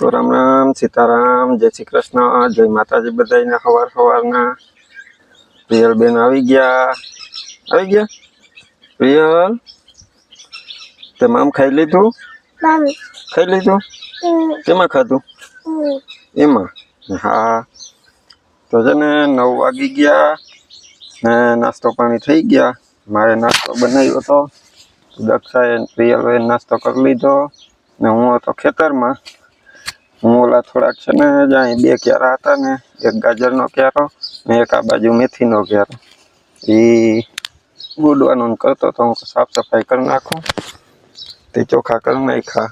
તો રામ રામ સીતારામ જય શ્રી કૃષ્ણ જય માતાજી બધાને સવાર સવારના પ્રિયલ બેન આવી ગયા. આવી ગયા? પ્રિયલ તે આમ ખાઈ લીધું? ખાઈ લીધું? કેમાં ખાધું? એમાં? હા. તો છે ને નવ વાગી ગયા ને નાસ્તો પાણી થઈ ગયા. મારે નાસ્તો બનાવ્યો હતો. દક્ષાએ બેન નાસ્તો કરી લીધો ને હું હતો ખેતરમાં. ઓલા થોડાક છે ને જ્યાં બે ક્યારા હતા ને, એક ગાજરનો ક્યારો ને એક આ બાજુ મેથીનો ક્યારો એ ગુડવાનું કરતો તો હું સાફ સફાઈ કરી નાખું. તે ચોખા કરી નાખ્યા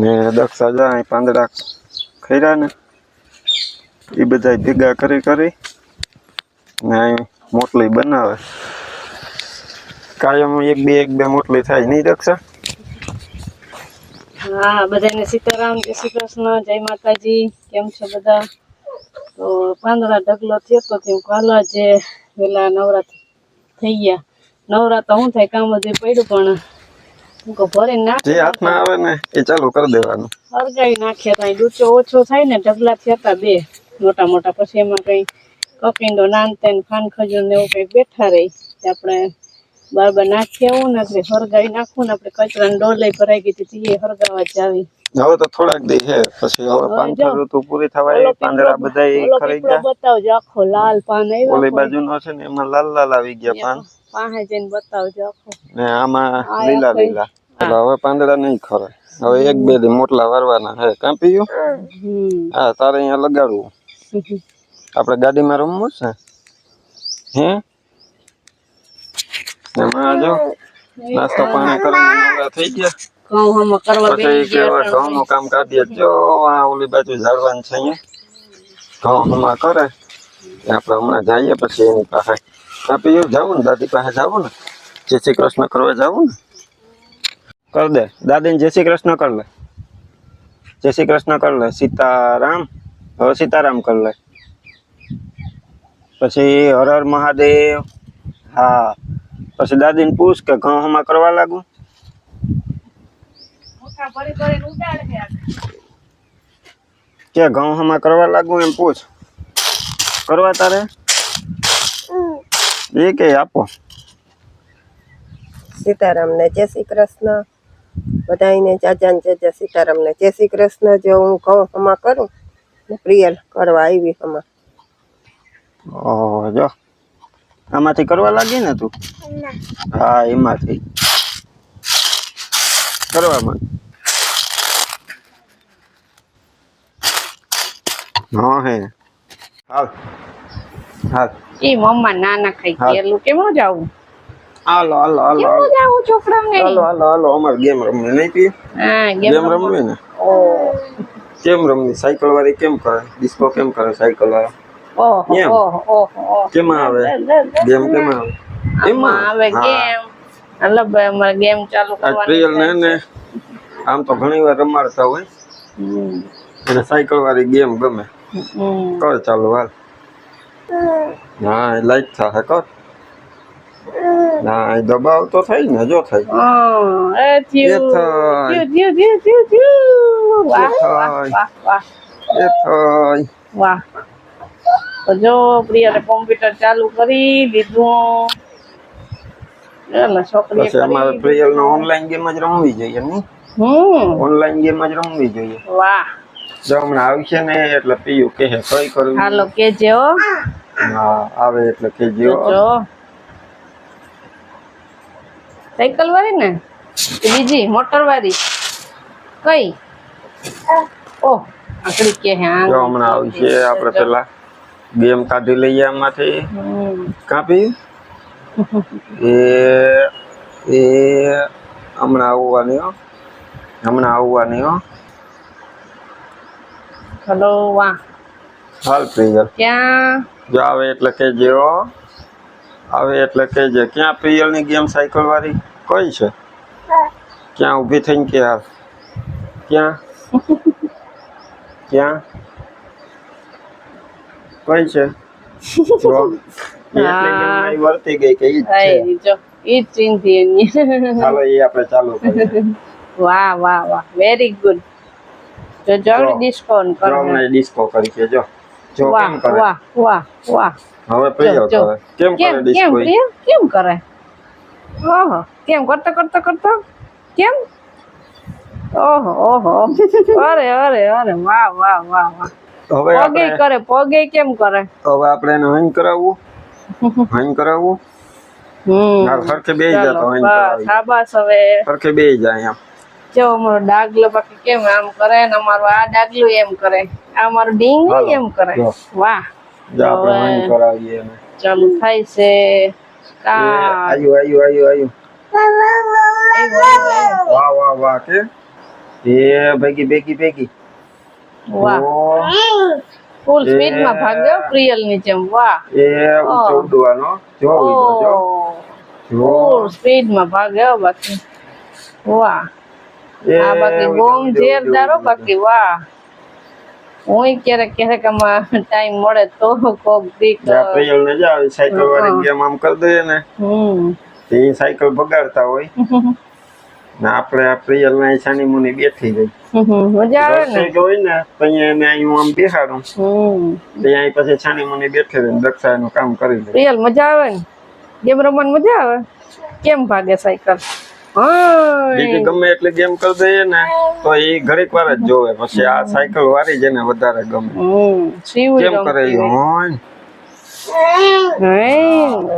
ને દક્ષા જાય પાંદડા ખર્યા ને એ બધા ભેગા કરી કરી ને અહીં મોટલી બનાવે. કાયમ એક બે એક બે મોટલી થાય નહીં દક્ષા? હા બધાને સીતારામ જય શ્રી કૃષ્ણ જય માતાજી. કેમ છો બધા? તો પાંદડા ઢગલો થયો તો તેમ કાલા જે પેલા નવરા થઈ ગયા. નવરા તો શું થાય કામ બધું પડ્યું પણ હું કહું ભરીને નાખ. જે હાથમાં આવે ને એ ચાલુ કરી દેવાનું. હરગાવી નાખ્યા તા ડૂચો ઓછો થાય ને ઢગલા થયા તા બે. મોટા મોટા પછી એમાં કઈ કપિંડો નાનતે ને ખાન ખજૂર ને એવું કઈ બેઠા રહી. આપણે બરાબર નાખી આવું ને હરગાવી નાખવું ને આપણે કચરાની ડોલે ભરાઈ ગઈ હતી એ હરગાવા જ આવી. હવે તો થોડાક દી છે પછી હવે પાંચસો ઋતુ પૂરી થવાય પાંદડા બધા ઓલો ખરી ગયા. બતાવજો આખો લાલ પાન આવ્યા ઓલી બાજુનો છે ને એમાં લાલ લાલ આવી ગયા પાન. પાસે જઈને બતાવજો આખો. ને આમાં લીલા લીલા. એટલે હવે પાંદડા નહીં ખરે. હવે એક બે દી મોટલા વારવાના હે કાં પીયું? હા તારે અહીંયા લગાડવું. આપણે ગાડીમાં રમવું છે? હે? એમાં જો નાસ્તો પાણી કરીને નવરા થઈ ગયા. ઘઉં હમ કરવા પછી બેસી ગયા ઘઉં નું કામ કાઢીએ જો આ ઓલી બાજુ ઝાડવાનું છે અહીંયા. ઘઉં હમા કરે. આપણે હમણાં જઈએ પછી એની પાસે. આપી જવું ને દાદી પાસે જવું ને? જય શ્રી કૃષ્ણ કરવા જવું ને? કર દે. દાદીને જય શ્રી કૃષ્ણ કર લે. જય શ્રી કૃષ્ણ કર લે. સીતારામ. હવે સીતારામ કર લે. પછી હર હર મહાદેવ. હા. પછી દાદીને પૂછ કે ઘઉં હમા કરવા લાગુ? મોટા ભરી ભરીને ઉડાડે છે આ. કે ઘઉં હમા કરવા લાગુ એમ પૂછ. કરવા તારે? એ કે આપો. સીતારામને જય શ્રી કૃષ્ણ. બધાને જાજા ને જાજા સીતારામને. જય શ્રી કૃષ્ણ જો હું કહું હમા કરું ને પ્રિયલ કરવા આવી હમા ઓહો જો. આમાંથી કરવા લાગી ને તું? હા એમાંથી. કરવામાં. હા હે. હાલ. હાલ. એ મમ્મા નાના ખાઈ. ગયેલું. કેમ જાવું હાલો હાલો હાલો જાવું છોકરાને? હાલો હાલો હાલો. અમારે ગેમ રમવી નહીં પી હા ગેમ ગેમ રમવી ને? ઓ. કેમ રમવી? સાયકલ વાળી કેમ કરે? ડિસ્કો કેમ કરે સાયકલ વાળા? ઓહો ઓહો ઓહો. કેમાં આવે? ગેમ કેમાં આવે? એમાં? આવે. ગેમ. અમારે ગેમ ચાલુ ને ને આમ તો ઘણી વાર રમાડતા હોય. એને સાયકલ વાળી ગેમ ગમે. કર ચાલુ હાલ. હા એ લાઈટ થાય કર. ના દબાવ તો થઈ ને જો થઈ. એ થયું. થયું, થયું, થયું, થયું, થયું. વાહ, એ વાહ, થાય. વાહ, વાહ, એ થઈ. વાહ. તો જો પ્રિયાને કોમ્પ્યુટર ચાલુ કરી દીધું. અમારે પ્રિયલ નો ઓનલાઈન ગેમ જ રમવી જોઈએ નહીં? હમ. ઓનલાઈન ગેમ જ રમવી જોઈએ. વાહ. જો હમણાં આવશે ને એટલે પીયું કહે કઈ કરવી. હાલો કેજે હો. હા આવે એટલે જો સાયકલ વાળી ને? બીજી? મોટર વાળી? કઈ? ઓહ આકડી કે હે. જો હમણાં આવશે આપણે પેલા ગેમ કાઢી લઈએ આમાંથી. કાપી? એ એ હમણાં આવવાની હો. હમણાં આવવાની હો. હલો વાહ. હાલ પ્રિયલ. ક્યાં? જો આવે એટલે કહેજો આવે એટલે કહેજે. ક્યાં પ્રિયલની ગેમ સાયકલ વાળી? કઈ છે? ક્યાં ઊભી થઈને કે હાલ? ક્યાં? ક્યાં? કઈ છે? જો એટલી ગેમમાં ઈ વર્તી ગઈ કે ઈ જ છે. આઈ જો ઈ ચિંધી એની. ચાલો એ આપણે ચાલુ કરીએ. વાહ વાહ વાહ. વેરી ગુડ જો જો. જવડી ડિસ્કો અમને ડિસ્કો કરી છે જો. જો કેમ કરે? વાહ વાહ વાહ. હવે પ્રિય કરે. કેમ કરે કેમ કેમ ડિસ્કો? પ્રિય? કેમ કરે? ઓહો કેમ કરતો કરતો કરતો? કેમ? ઓહો ઓહો. અરે અરે અરે. વાહ વાહ વાહ વાહ. હવે પગે કરે પગે કેમ કરે? હવે આપણે એને હંગ કરાવવું. હંગ કરાવવું. હમ. સરખે બેહી જાય તો ચાલો હંગ કરાવી. શાબાશ હવે. સરખે બેહી જાય એમ. જો અમારો ડાગલો બાકી કેમ આમ કરે ને અમારું આ ડાગલું એમ કરે. આ અમારો ડીંગ એમ કરે. વાહ. જો આપણે હંગ કરાવીએ એને. ચાલુ થાય છે. આયુ આયુ આયુ આયુ. વાહ વાહ વાહ કે એ ભેગી ભેગી ભેગી. વાહ. ફૂલ. સ્પીડમાં ભાગ્યો પ્રિયલની જેમ. વાહ. એ ઊંચો ઉડવાનો. જો જો. જો. ફૂલ સ્પીડમાં ભાગ્યો બાકી. વાહ. આ બાકી ગોમ ઉડ્યો, બાકી વાહ. હું ક્યારેક ક્યારેક આમાં ટાઈમ મળે તો કોક દીક પ્રિયલ ને જા સાયકલ વાળી. ગેમ આમ કરી દઈએ ને. હમ. એ સાયકલ બગાડતા હોય. ને આપણે આ પ્રિયલ ને છાની મુની બેઠી ગઈ. મજા આવે ને? જોઈ ને અહીંયા એને અહીં આમ બેસાડું. અહીં પછી છાની મુની બેઠી રહીને દક્ષા એનું કામ કરી લે. પ્રિયલ મજા આવે ને? ગેમ રમવાની મજા આવે? કેમ ભાગે સાયકલ? બીજી ગમે એટલી ગેમ કરી દઈએ ને તો એ ઘડીક વાર જ જોવે. પછી આ સાયકલ વારી જેને વધારે ગમે. કેમ કરે હોય.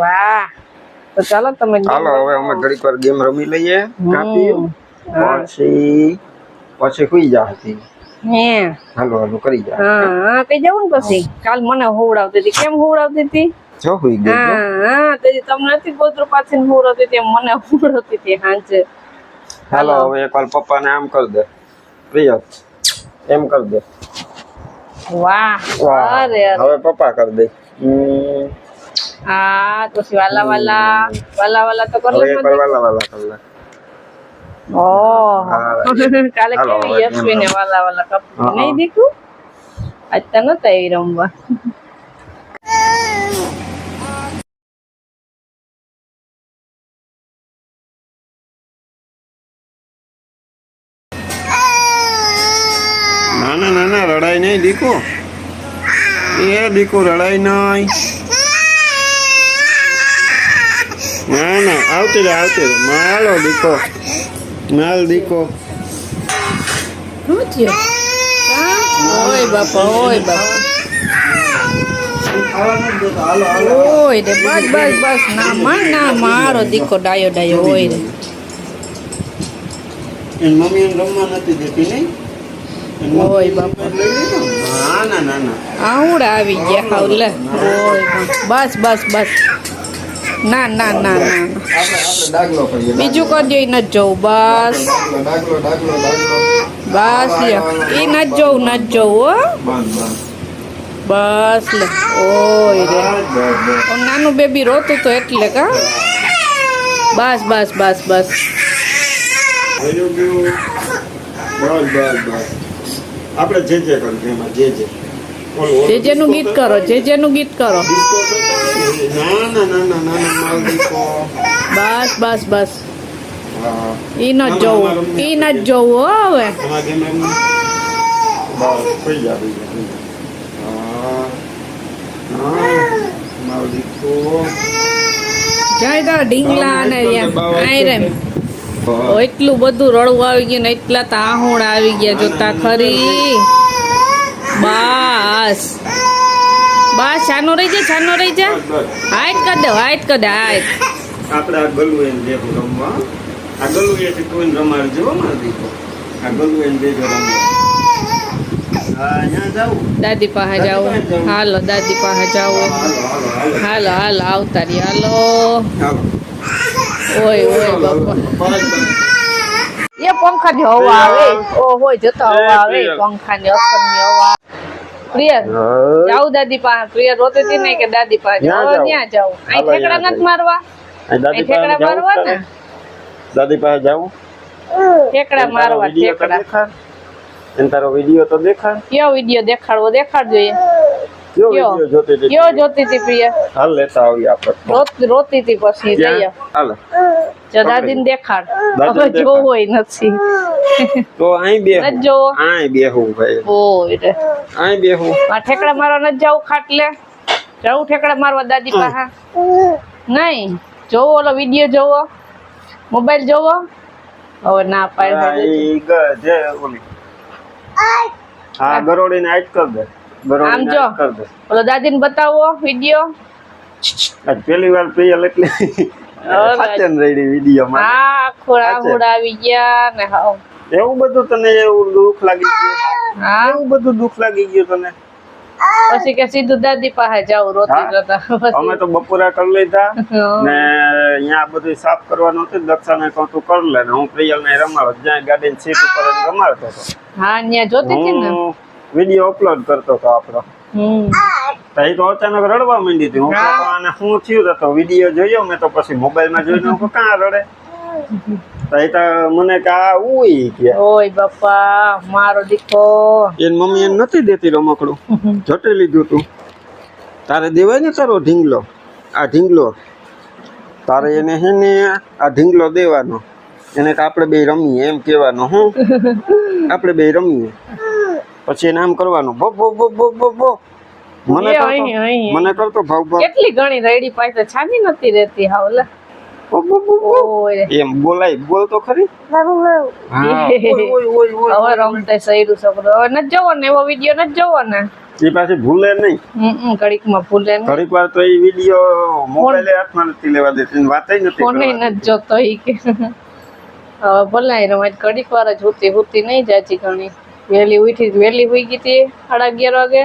વાહ. તો ચાલો તમે ચાલો હવે અમે ઘડીક વાર ગેમ રમી લઈએ કાપી પછી પછી સુઈ જા હતી. હે. હાલો હાલો કરી જા. હા હા કઈ જવું ને પછી? કાલ મને હોવડાવતી હતી. કેમ હોવડાવતી હતી? જો સુઈ ગઈ હા હા તેથી તમને નથી ગોતરું પાછી હોવડાવતી હતી મને હોવડાવતી હતી હાંજે હાલો. હવે એકવાર પપ્પાને આમ કરી દે. પ્રિય એમ કરી દે. વાહ અરે. હવે પપ્પા કરી દે. હમ. હા પછી વાલા વાલા વાલા વાલા તો કરી લે વાલા વાલા કરી લે ઓહ હા. કાલે કેવી હવે યશવી ને એમ. વાલા વાલા કપ. નહીં દીકું આજ તો નતા આવી રમવા ના ના ના રડાય નહીં દીકુ એ દીકુ રડાય નહીં ના ના આવતી રે આવતી રે માલો દીકો. માલ દીકો. ઓય બાપા ઓય બાપા. ઓય રે બસ બસ બસ. ના માં ના મારો દીકો ડાયો ડાયો હોય રે. એની મમ્મી રમવા નથી દેતી નહીં? ઓય બાપા. ના ના ના આવડા આવી ગયા હાવ લે. ઓય બસ બસ બસ. ના ના ના ના ના. બીજું કરી દો ઈ નથી જોવું બસ બસ એ ન નથી ન જોવું બસ લે. ઓય રે. નાનું બેબી રોતું તો એટલે કા. બસ બસ બસ બસ. આપણે જે જે એમાં જે જેનું ગીત કરો જે જેનું ગીત કરો. ને? ના ના ના ના ના ના બસ બસ બસ. ઈ નથી એ ઈ નથી જોવું હો. હવે. જાય તો ઢીંગલા અને ઓ, એટલું બધું રડવું આવી ગયું ને એટલા તાહુણ આવી ગયા જોતા ખરી. બસ. બસ છાનો રહી જા છાનો રહી જા. હાઈટ કર દે હાઈટ કર દે હાઈટ. આપણે આ ગલું એમ દેખું રમવા. આ ગલું એથી કોઈ રમાડજો મારા દીકરો. આ ગલું એમ દેજો રમવા. દાદી પાસે જાઓ હાલો દાદી પાસે જાઓ હાલો હાલો આવતા રહી હાલો. ઓય ઓય બાપા. એ પંખા ની હવા આવે. ઓ હોય જતો હવા આવે. પંખા ની અસરની હવા પ્રિય. હા. દાદી પાસે. પ્રિયા રોતી હતી ને કે દાદી પાસે. જાવ જાઉં. ત્યાં જાવ અહીં ઠેકડા નથી મારવા? દાદી ઠેકડા મારવા ને દાદી પાસે જાવું ઠેકડા મારવા ઠેકડા. દેખાડ. એન તારો વીડિયો તો દેખાડ. કયો વીડિયો દેખાડવો? દેખાડજો એ. કયો? જોતી હતી પ્રિય. હાલ લેતા આવી આપણે. રોત- રોતી હતી પછી જઈએ હાલ. જો દાદીને દેખાડ. હવે જોવો નથી. તો અહીં બે ન જોવો. અહીં બેહું ભાઈ. ઓ એટલે અહીં બેહું આ ઠેકડા મારવા ન જાવ ખાટલે જાવ ઠેકડા મારવા દાદી પાસે નહીં. જોવો ઓલો વીડિયો જોવો. મોબાઈલ જોવો. હવે ના પાડે હા ગરોડીને આઈટ કર દે. આમ જો. ઓલો દાદીને બતાવો વીડિયો. પેલી વાર પ્રિયલ એટલે સાચન રેડી વિડીયોમાં હા આખું રાહુડ ગયા ને હાવ. એવું બધું તને એવું દુઃખ લાગી ગયું? હા. એવું બધું દુઃખ લાગી ગયું તને? પછી કે સીધું દાદી પાસે જાવ રોતી. અમે તો બપોરા કરી લીધા. ને અહીંયા બધું સાફ કરવાનું હતું દક્ષાને કહું તું કરી લે હું પ્રિયલ ને રમાડો. જ્યાં ગાડીની સીટ ઉપર રમાડતો હતો. હા ત્યાં જોતી હતી ને? હું વીડિયો અપલોડ કરતો હતો આપણો. હમ. તો અચાનક રડવા માંડી હતી. હું અને શું થયું? તો વીડિયો જોયો મેં તો પછી મોબાઈલમાં જોઈને હું કાં રડે? તો એ તો મને કે ઉઈ કે. ઓય બાપા મારો દીકરો. એન મમ્મી એને નથી દેતી રમકડું જટી લીધું તું. તારે દેવાય ને તારો ઢીંગલો? આ ઢીંગલો. તારે એને હે ને આ ઢીંગલો દેવાનો. એને આપણે બે રમીએ એમ કહેવાનો હું. આપણે બે રમીએ. પછી એને આમ કરવાનું ભો ભો ભો ભો ભો ભો મને. મને કરતો ભાવ ભાવ. કેટલી ઘણી રેડી પાસે છાની નથી રહેતી. ઓય. એમ બોલાય બોલ તો ખરી. હા. ઓય, ઓય, ઓય, ઓય. હવે રમતા સૈરું છોકરો. હવે નથી જોવો ને એવો વીડિયો ન જોવો ને એ પાછી ભૂલે નહીં. હમ ઘડીકમાં ભૂલે ને ઘડીક વાર તો એ વીડિયો મોબાઈલે હાથમાં નથી લેવા દેતી નથી ફોને કરવા જોતો ઈ કે. ભલે રમાય ઘડીક વાર જ હુતી હુતી નહીં જાજી ઘણી. વહેલી ઉઠી વહેલી હુઈ ગઈ હતી સાડા અગિયાર વાગે.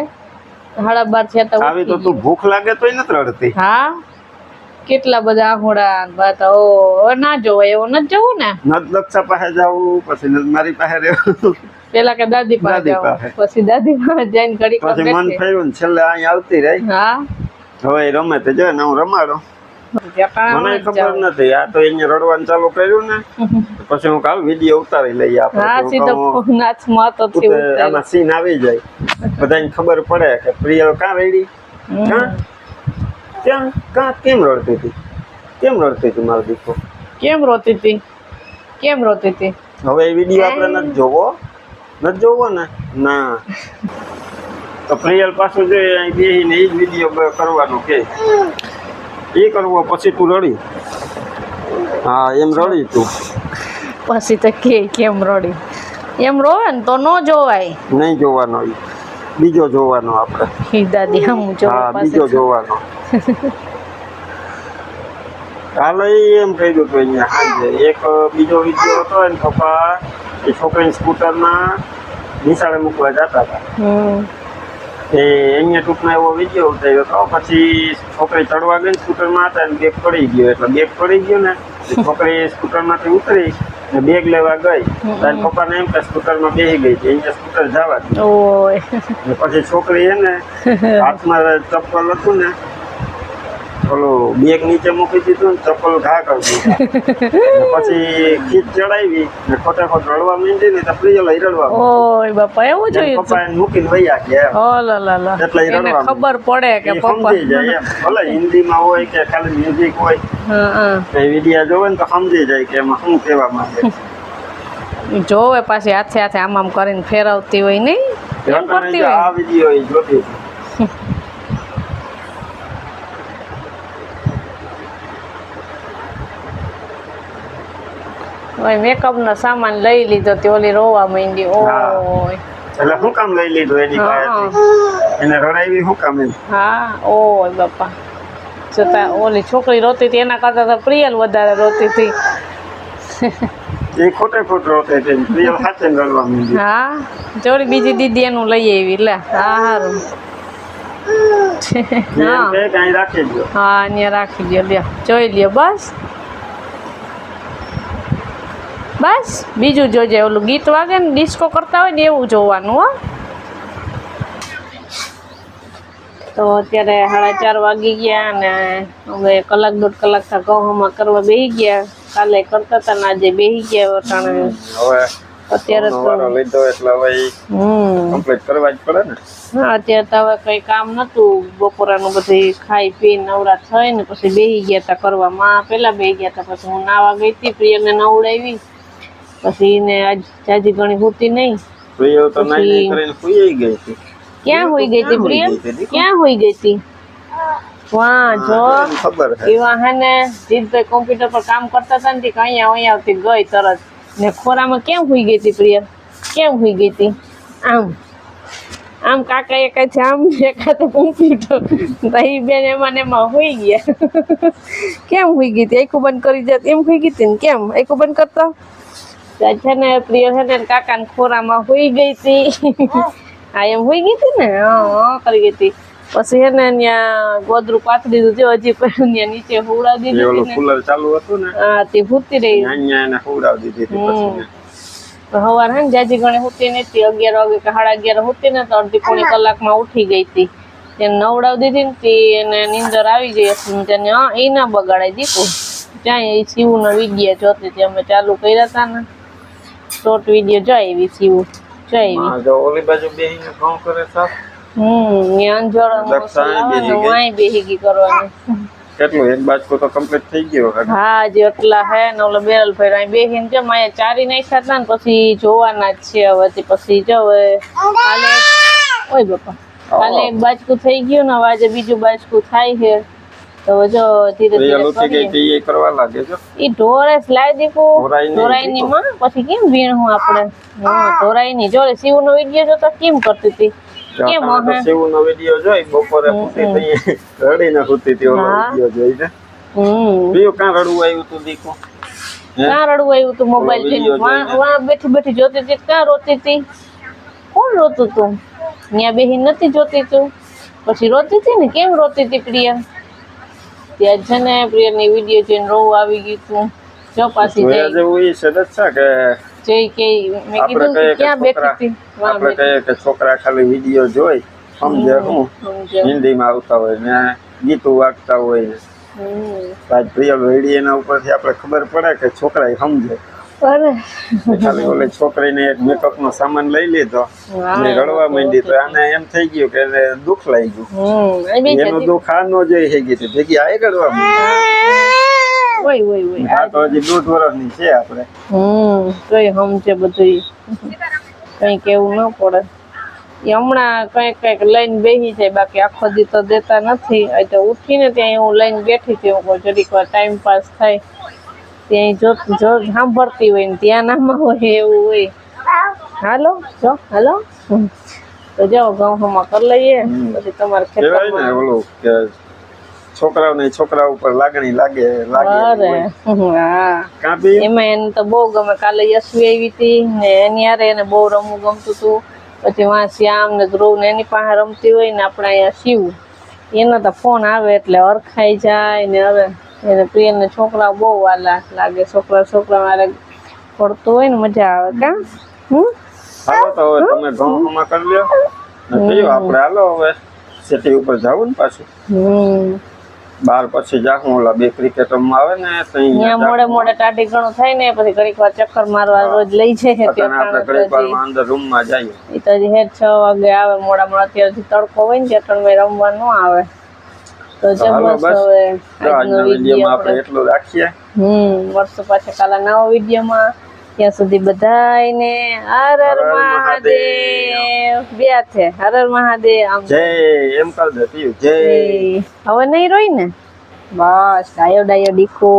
સાડા બાર થયા તા આવી તો તું ભૂખ લાગે તોય નથી રડતી. હા? કેટલા બધા આંગોડા બાત ઓ ના જોવાય એવું નથી જવું ને? નદ લક્ષા પાસે જાવું પછી નદ મારી પાસે રહેવું. પેલા કે દાદી પાસે દાદી પછી દાદી પાસે જઈને ઘડી પછી મન. ને છેલ્લે અહીં આવતી રહી. હા? હવે રમે તે જો ને હું રમાડો. મને ખબર નથી આ તો રડવાનું ચાલુ કર્યું ને પછી હું કાલ વીડિયો ઉતારી લઈએ આપણે આમાં સીન આવી જાય. બધાને ખબર પડે કે પ્રિયલ કાં રેડી? કાં કેમ રડતી હતી? કેમ રડતી હતી મારો દીકરો? કેમ રોતી હતી? કેમ રોતી હતી? હવે એ વીડિયો આપણે નથી જોવો? નથી જોવો ને? ના. તો પ્રિયલ પાછું જોઈએ અહીં બેસીને એ જ વીડિયો કરવાનું કે. એ કરવો પછી તું રડી. હા એમ રડી તું. પછી તો કે કેમ રડી? એમ રોવે ને તો ન જોવાય. નહીં જોવાનો બીજો જોવાનો આપણે. દાદી હમ બીજો જોવાનો. હાલ એમ કહી દઉં હતું અહીંયા સાંજે એક બીજો વીડિયો હતો એને પપ્પા એ છોકરીને સ્કૂટરમાં નિશાળે મૂકવા જતા હતા. એ અહીંયા ટૂંકમાં એવો વીડિયો ઉતાર્યો હતો પછી છોકરી ચડવા ગઈ સ્કૂટરમાં હતા અને બેગ પડી ગયો. એટલે બેગ પડી ગયો ને છોકરી સ્કૂટરમાંથી ઉતરી ને બેગ લેવા ગઈ. તો એના પપ્પાને એમ કે સ્કૂટરમાં બેસી ગઈ છે અહીંયા સ્કૂટર જવા પછી છોકરી હે ને હાથમાં ચપ્પલ હતું ને ઓલું બેગ નીચે મૂકી દીધું ને ચપ્પલ ઘા કરી દીધા. પછી ખીચ ચડાવી ને ખોટે ખોટ રડવા માંડી ને તો પ્રિયલ રડવા. ઓય બાપા એવું જોઈએ જોયું પપ્પા એને મૂકીને વૈયા લા એટલે રડવા ખબર પડે કે પપ્પા. સમજી જાય એમ. ભલે હિન્દીમાં હોય કે ખાલી મ્યુઝિક હોય હા તો જોવે ને તો સમજી જાય કે એમાં શું કહેવા માંગે જોવે પાછી હાથે હાથે આમ આમ કરીને ફેરવતી હોય નહીં. કરતી હોય. આ વિડિયો જોતી મેકઅપ નો સામાન લઈ લીધો તે ઓલી રોવા માંડી. ઓય. એટલે શું કામ લઈ લીધો એની એને રડાવી શું કામ એમ? હા ઓય બાપા. છતાં ઓલી છોકરી રોતી હતી એના કરતા તો પ્રિયલ વધારે રોતી હતી. એ ખોટે ખોટ રોતે છે પ્રિયલ સાથે રડવા માંડી હા જોડી બીજી દીદી એનું લઈ આવી લે. હા હારું. હા. રાખી દો હા અહીંયા રાખી દો લ્યો. જોઈ લ્યો બસ. બસ બીજું જોજે ઓલું ગીત વાગે ને ડિસ્કો કરતા હોય ને એવું જોવાનું હો. તો અત્યારે સાડા ચાર વાગી ગયા અને હવે કલાક દોઢ કલાક થા ગૌહમાં કરવા બેસી ગયા. કાલે કરતા હતા ને આજે બેસી ગયા વટાણે. હવે અત્યારે તો લીધો એટલે હવે હમ. કમ્પ્લીટ કરવા જ પડે ને. હા અત્યારે તો હવે કઈ કામ નતું. બપોરાનું બધી ખાઈ પી નવરા થઈ ને પછી બેહી ગયા તા કરવા માં પેલા બેહી ગયા તા પછી હું નાવા ગઈ હતી પ્રિયને નવડાવી. પછી એને આજ જાજી ઘણી હોતી નહીં. પ્રિય તો નાઈ કરીને સુઈ ગઈ હતી. ક્યાં હોઈ ગઈ હતી પ્રિય? ક્યાં હોઈ ગઈ હતી? વાહ જો. ખબર છે એવા હે ને જીતભાઈ કોમ્પ્યુટર પર કામ કરતા હતા ને તે અહીંયા અહીંયા આવતી ગઈ તરત. ને ખોરામાં કેમ હોઈ ગઈ હતી પ્રિય? કેમ હોઈ ગઈ હતી? આમ આમ કાકા એકાથી આમ ને એકાથી કોમ્પ્યુટર તો બેન એમાં ને એમાં હોઈ ગયા. કેમ હોઈ ગઈ હતી? આખું બંધ કરી જાત. એમ હોઈ ગઈ હતી ને કેમ? આખું બંધ કરતા? છે ને પ્રિય છે ને કાકાને ખોરામાં હોઈ ગઈ હતી. હા એમ હોઈ ગઈ હતી ને? હા કરી ગઈ હતી. પછી છે ને ત્યાં ગોદરું પાથરી દીધું છે હજી પણ ત્યાં નીચે હુવડાવી દીધું દીધી ઓલું ને. કુલર ચાલુ હતું ને? હા તે ભૂતી રહી. અહીંયા એને હુવડાવી દીધી હતી પછી. હવાર હે ને જાજી ગણે હોતી નથી. અગિયાર વાગે કે સાડા અગિયાર હોતી ને તો અડધી પોણી કલાકમાં ઉઠી ગઈ હતી. તેને નવડાવી દીધી ને તે એને નીંદર આવી ગઈ હતી. તેને એ ના બગાડાય દીકું. ત્યાં એ શિવનો વીડિયો જોતી હતી અમે ચાલુ કર્યા હતા ને. શોર્ટ વિડિયો જોઈ એવી શિવ જોઈ એવી જો ઓલી બાજુ બેહીને કામ કરે સાહેબ હમ જ્ઞાન જોડો. વાય બેહી ગઈ કરવાની. કેટલું એક બાજકો તો કમ્પ્લીટ થઈ ગયો હા જે એટલા હે ને ઓલો બેરલ ભાઈ અહીં બેહીને જો માયા ચારી નાખ્યા હતા ને પછી જોવાના જ છે હવે પછી જો હવે. કાલે ઓય બાપા કાલે એક બાજકું થઈ ગયું ને હવે આજે બીજું બાજકું થાય છે. તો જો ધીરે એ ધીરે લૂંટી ગઈ કરીએ હતી એ કરવા લાગે છે? ઈ ઢોરે લાવી દીકું ઢોરાઈ નહીં માં પછી કેમ ભીણું આપણે? હા ઢોરાઈ ની જો શિવ નો વીડિયો કેમ કરતી હતી? કેમ હે જોઈ બપોરે હતી ઓલો હા. જોઈને હમ. બીજું કાં રડવું આવ્યું તું દીકુ? હે? રડવું આવ્યું તું મોબાઈલ જોઈને. વા બેઠી બેઠી જોતી હતી. ક્યાં રોતી હતી? કોણ રોતું તું? ત્યાં બેહી નથી જોતી તું? પછી રોતી હતી ને? કેમ રોતી હતી પ્રિયા? ત્યાં છે ને પ્રિયાની વીડિયો જોઈને રોવું આવી ગયું તું જો પાછી જઈ. જેવું એ જ છે કે જઈ કે મેં કીધું કે ક્યાં બેઠી હતી? આપણે કહીએ કે છોકરા ખાલી વીડિયો જોઈ સમજે હું. હિન્દીમાં આવતા હોય ને ગીતું વાગતા હોય. આજ પ્રિય રેડી એના ઉપરથી આપણે ખબર પડે કે છોકરા સમજે. ખાલી ઓલી છોકરીને એક મેકઅપ નો સામાન લઈ લીધો. ને રડવા માંડી તો આને એમ થઈ ગયું કે એને દુઃખ લાગી ગયું એનું દુઃખ આ નો જોઈ થઈ ગયું ભેગી આ રડવા માંડી. આ તો હજી દોઢ વર્ષની છે આપણે. હમ કઈ સમજે બધું કઈ કેવું ન પડે. હમણાં કંઈક કંઈક લઈને બેસી જાય બાકી આખો દી તો દેતા નથી. તો ઉઠીને ત્યાં હું લઈને બેઠી હતી હું જરીક વાર ટાઈમ પાસ થાય. ત્યાં જો જો સાંભળતી હોય ને ત્યાં નામાં હોય એવું હોય. હાલો જો હાલો. તો જાઓ ઘઉં હમા કરી લઈએ. પછી તમારે ખેતરમાં ઓલું કે છોકરાઓને છોકરા ઉપર લાગણી લાગે લાગે હા. કાં એમાં એને તો બહુ ગમે. કાલે યશવી આવી હતી ને એની હારે એને બહુ રમવું ગમતું હતું. પછી વાં શ્યામ ને ધ્રુવ ને એની પાસે રમતી હોય ને આપણે અહીંયા શિવ. એનો તો ફોન આવે એટલે અરખાઈ જાય ને હવે. એને પ્રિયને છોકરા બહુ વાલા લાગે. છોકરા છોકરા મારે પડતું હોય ને મજા આવે કા? હમ? હાલો તો હવે તમે ઘઉં કરી લ્યો. થયું આપણે હાલો હવે સિટી ઉપર જાવું ને પાછું. હમ. બાર પછી જાહું ઓલા બે ક્રિકેટ રમવા આવે ને ત્યાં મોડે મોડે ટાઢી ઘણું થાય ને પછી ઘડીક વાર ચક્કર મારવા રોજ લઈ જાય અત્યારે આપણે ત્યાં ઘડીક વારમાં અંદર રૂમમાં જઈએ. એ તો છ વાગે આવે મોડા મોડા અત્યારે તડકો હોય ને ત્યાં ત્રણ રમવા ન આવે. તો બસ. હવે. આજનો વીડિયો આપણે એટલું રાખીએ. હમ વર્ષો પાછા કાલા નવા વિડીયોમાં. ત્યાં સુધી બધાયને હર હર મહાદેવ. બે છે હર હર મહાદેવ આમ. જય એમ કર દે જય. હવે નહીં રોઈ ને બસ ડાયો ડાયો દીકો